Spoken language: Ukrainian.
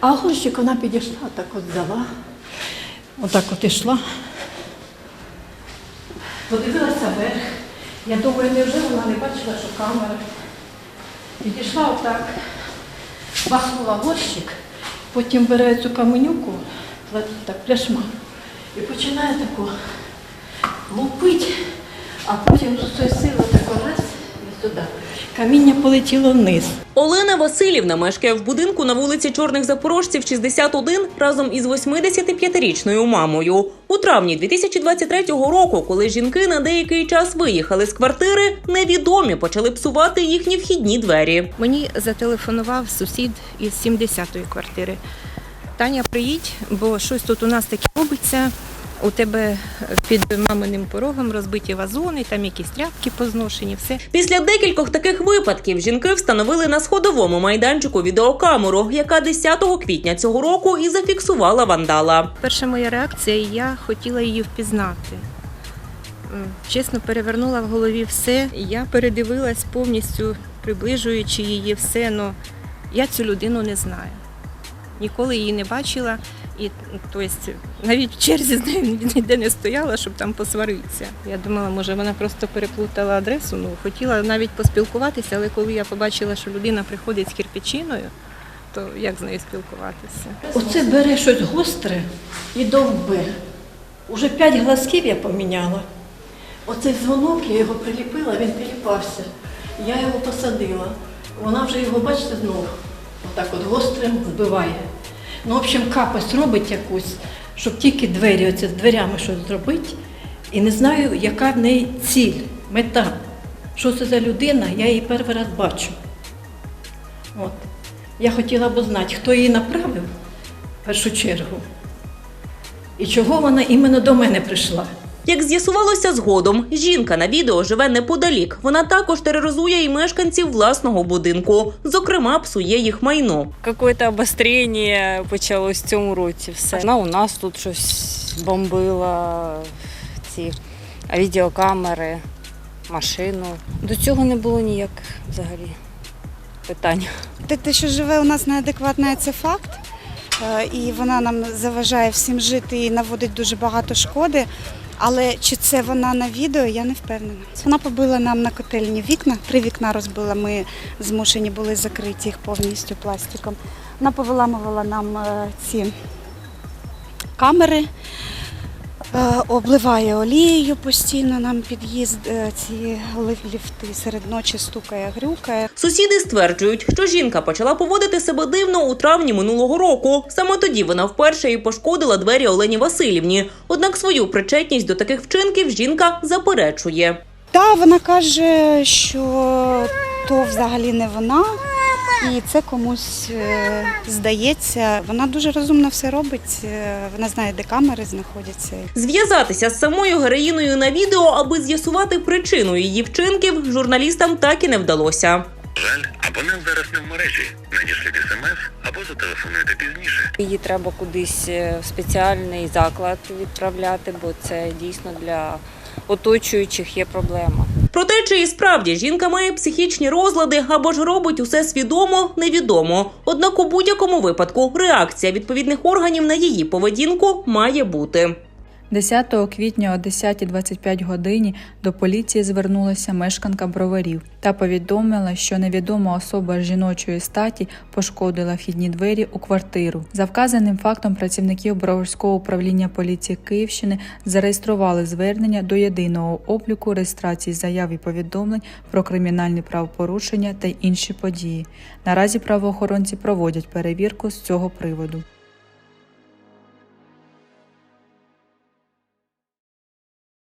А горщик вона підійшла, так от взяла, отак от ішла. Подивилася вверх. Я думаю, невже вона не бачила, що камера. Підійшла отак, бахнула горщик, потім бере цю каменюку, так пляшма, і починає таку лупить, а потім з цієї сили тако раз сюди. Каміння полетіло вниз. Олена Васильівна мешкає в будинку на вулиці Чорних Запорожців, 61, разом із 85-річною мамою. У травні 2023 року, коли жінки на деякий час виїхали з квартири, невідомі почали псувати їхні вхідні двері. Мені зателефонував сусід із 70-ї квартири. Таня, приїдь, бо щось тут у нас таке робиться. У тебе під маминим порогом розбиті вазони, там якісь тряпки позношені, все. Після декількох таких випадків жінки встановили на сходовому майданчику відеокамеру, яка 10 квітня цього року і зафіксувала вандала. Перша моя реакція, я хотіла її впізнати. Чесно, перевернула в голові все. Я передивилась повністю, приближуючи її все. але я цю людину не знаю. Ніколи її не бачила. І тобто, навіть в черзі з нею ніде не стояла, щоб там посваритися. Я думала, може вона просто переплутала адресу. Ну, хотіла навіть поспілкуватися, але коли я побачила, що людина приходить з кирпичиною, то як з нею спілкуватися? Оце бере щось гостре і довбе. Уже п'ять глазків я поміняла. Оцей дзвонок, я його приліпила, він приліпався. Я його посадила. Вона вже його, бачите, знов отак от гострим збиває. Ну, в общем, капось робить якусь, щоб тільки двері, оце з дверями щось зробити. І не знаю, яка в неї ціль, мета. Що це за людина, я її перший раз бачу. От. Я хотіла б знати, хто її направив в першу чергу. І чого вона іменно до мене прийшла. Як з'ясувалося згодом, жінка на відео живе неподалік. Вона також тероризує і мешканців власного будинку, зокрема, псує їх майно. Какое-то обострення почалось в цьому році. Все. Вона у нас тут щось бомбила, ці відеокамери, машину. До цього не було ніяк взагалі питань. Те, те, що живе у нас неадекватна, це факт. Е, І вона нам заважає всім жити і наводить дуже багато шкоди. Але чи це вона на відео, я не впевнена. Вона побила нам на котельні вікна, три вікна розбила. Ми змушені були закрити їх повністю пластиком. Вона повиламувала нам е, ці камери, обливає олією постійно нам під'їзд, е, ці ліфти серед ночі стукає, грюкає. Сусіди стверджують, що жінка почала поводити себе дивно у травні минулого року. Саме тоді вона вперше і пошкодила двері Олені Васильівні. Однак свою причетність до таких вчинків жінка заперечує. Та вона каже, що то взагалі не вона, і це комусь е, здається. Вона дуже розумно все робить. е, Вона знає, де камери знаходяться. Зв'язатися з самою героїною на відео, аби з'ясувати причину її вчинків, журналістам так і не вдалося. Жаль, абонент зараз не в мережі. Надішліть смс або зателефонуйте пізніше. Її треба кудись е, в спеціальний заклад відправляти, бо це дійсно для оточуючих є проблема. Проте, чи і справді жінка має психічні розлади або ж робить усе свідомо, невідомо. Однак у будь-якому випадку реакція відповідних органів на її поведінку має бути. 10 квітня о 10.25 годині до поліції звернулася мешканка броварів та повідомила, що невідома особа жіночої статі пошкодила вхідні двері у квартиру. За вказаним фактом працівників Броварського управління поліції Київщини зареєстрували звернення до єдиного обліку реєстрації заяв і повідомлень про кримінальні правопорушення та інші події. Наразі правоохоронці проводять перевірку з цього приводу.